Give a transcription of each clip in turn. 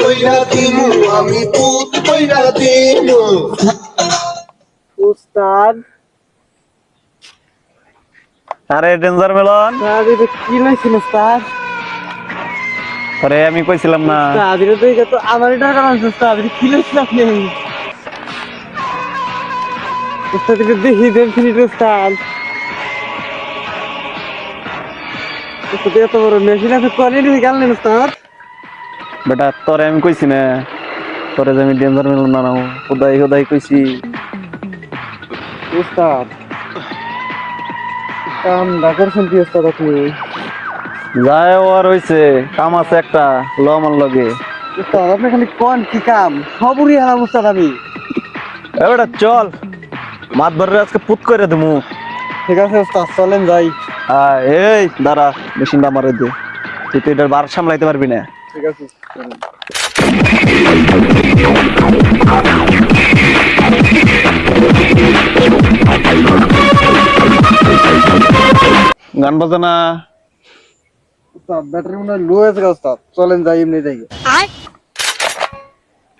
কইরা দিমু আমি পুত কইরা দিমু। উস্তাদ। আরে ডেঞ্জার মেলন। উস্তাদ এটা কি লাইছেন উস্তাদ? আরে আমি কইছিলাম না। এটা তো এটা তো আমার এটা কারণ আছে, উস্তাদ এটা কি লাইছেন আপনি? উস্তাদ এটা দেখি দেন ফিনিট উস্তাদ। উস্তাদ এত বড় মেশিন আছে কোয়ালিটি গেলেন উস্তাদ। বেটা তোরে আমি কইছি না তোরে যে আমি ডেঞ্জার মেলন না নাও খুদাই খুদাই কইছি। উস্তাদ কাম না করছেন কি উস্তাদ আপনি? যায় ও আর হইছে কাম আছে একটা ল আমার লগে। উস্তাদ আপনি খালি কোন কি কাম? সবরই হারাম উস্তাদ আমি। এ বেটা চল। মাত ধরে আজকে পুত করে দেবো। ঠিক আছে উস্তাদ চলেন যাই। এই দাঁড়া মেশিনটা মারে দে। তুই তো এটার বার সামলাইতে পারবি না। ঠিক আছে। গান বাজানা? ব্যাটারি মনে লো হয়েছে গা, উস্তাদ। চলেন যাই এমনি যাই।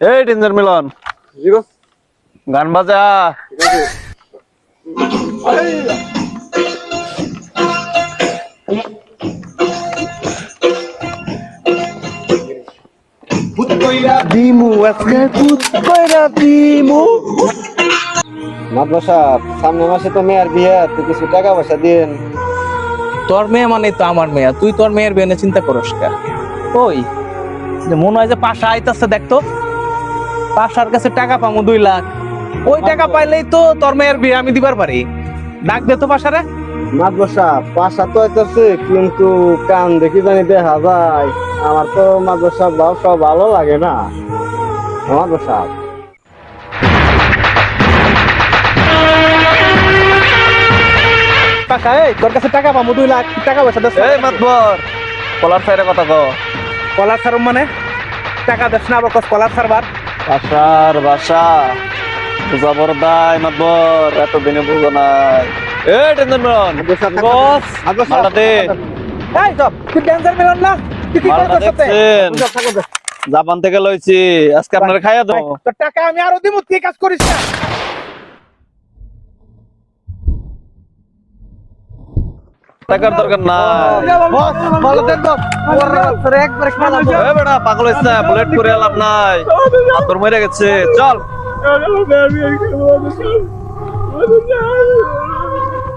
এই ডেঞ্জার মিলন। গান বাজা। ঠিক আছে। দিমু আজকে পুত কইরা দিমু। মাদ্রাসা সামনে মাসে তো মেয়ের বিয়ে তো কিছু টাকা পয়সা দিন তোর মেয়ে মানে তো আমার মেয়ে তুই তোর মেয়ের বিয়ে চিন্তা করস কা? ওই যে মনে হয় যে পাশা আইতাছে দেখতো পাশার কাছে টাকা পামু দুই লাখ। ওই টাকা পাইলেই তো তোর মেয়ের বিয়ে আমি দিবার পারি। ডাক দে তো পাশারে। মাদ্রাসা পাশা তো হইতেছে কিন্তু কান দেখি জানি দেখা যায় আমার তো মাদ্রাসা ব্যবসা ভালো লাগে না। মাদ্রাসা পাশা এই তোর কাছে টাকা পামু দুই লাখ টাকা পয়সা দেস এই মাতবর কলার সাইডে কথা কো কলার ছাড়ুম মানে? টাকা দেস না আবার কলার ছাড়বার বাসার বাসা। মাতবর এত দিনে বুঝো নাই। এই ডেঞ্জার মিলন বস মালটা দে। এই সব তুই ড্যান্সার মিলন না? তুই কি করছিস জাপান থেকে লইছি আজকে আপনারা খাইয়া দাও। তোর টাকা আমি আরও দিমু তুই কাজ করিস না। টাকার দরকার নাই। বস ভালো দেখো একবার খেলা এ বেটা No, no, baby, I can't hold this up. What is that?